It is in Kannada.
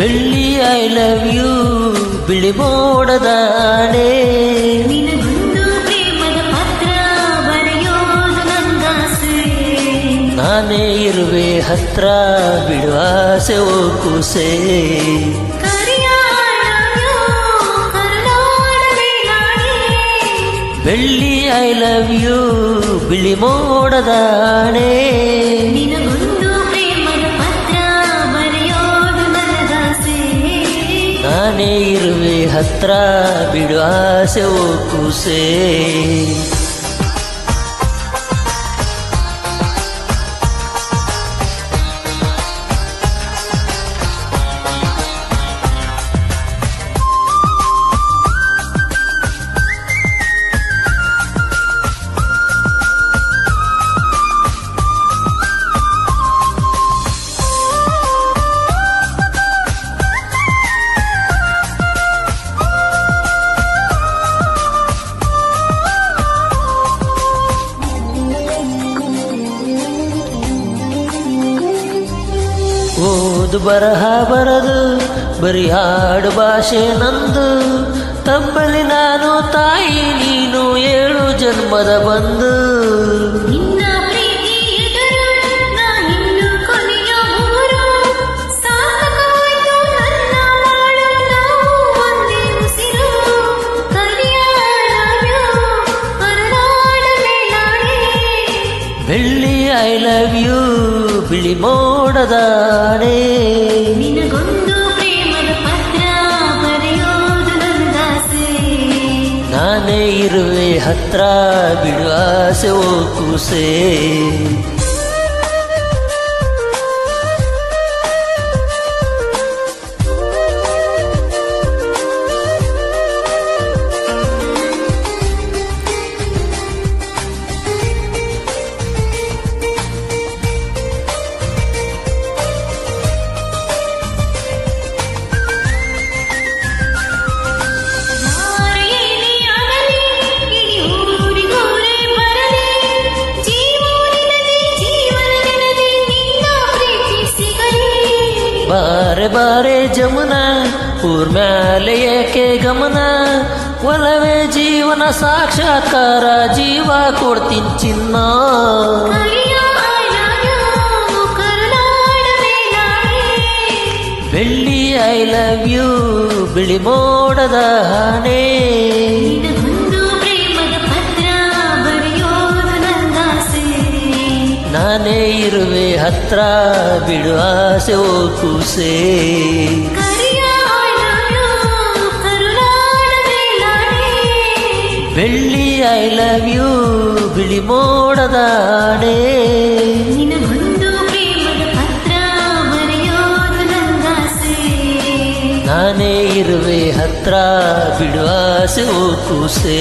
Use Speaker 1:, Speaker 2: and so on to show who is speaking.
Speaker 1: ಬೆಳ್ಳಿ ಐ ಲವ್ ಯು ಬಿಳಿ
Speaker 2: ನಂದಾಸೆ
Speaker 1: ನಾನೇ ಇರುವೆ ಹತ್ರ ಬಿಡುವಾಸೆ ಓ ಕೂಸೆ ಬೆಳ್ಳಿ ಐ ಲವ್ ಯು ಬಿಳಿ ಮೋಡದಾಣೆ ನಾನೇ ಇರುವೆ ಹತ್ರ ಬಿಡುವ ಆಸೆ ಓ ಕೂಸೆ ಓದು ಬರಹ ಬರದು ಬರೀ ಹಾಡು ಭಾಷೆ ನಂದು. ತಮ್ಮಲ್ಲಿ ನಾನು ತಾಯಿ ನೀನು ಏಳು ಜನ್ಮದ ಬಂದು. ಬೆಳ್ಳಿ ಐ ಲವ್ ಯು ಬಿಳಿ ಮೋಡದಾಣೆ
Speaker 2: ನಿನಗೊಂದು ಪ್ರೇಮದ ಪತ್ರ ಬರೆಯೋದು ನಂದಾಸೆ
Speaker 1: ನಾನೇ ಇರುವೆ ಹತ್ರ ಬಿಡುವಾಸೆ ಓ ಕೂಸೆ. ಬಾರೆ ಬಾರೆ ಜಮುನ ಊರ್ ಮ್ಯಾಲೆ ಏಕೆ ಗಮನ? ಒಲವೇ ಜೀವನ ಸಾಕ್ಷಾತ್ಕಾರ ಜೀವ ಕೊಡ್ತೀನಿ ಚಿನ್ನ. ಬೆಳ್ಳಿ ಐ ಲವ್ ಯು ಬಿಳಿ ಮೋಡದ ಹಣೆ. ನಾನೇ ಇರುವೆ ಹತ್ರ, ಬಿಡು ಆಸೆ ಓ ಕೂಸೆ ಬೆಳ್ಳಿ ಐ ಲವ್ ಯು ಬಿಳಿ ಮೋಡದ ಹಣೆ
Speaker 2: ನಿನಗೊಂದು ಪ್ರೇಮದ ಪತ್ರ ಬರೆಯೋದು ನಂದಾಸೆ
Speaker 1: ನಾನೇ ಇರುವೆ ಹತ್ರ ಬಿಡುವಾಸೆ ಓ ಕೂಸೆ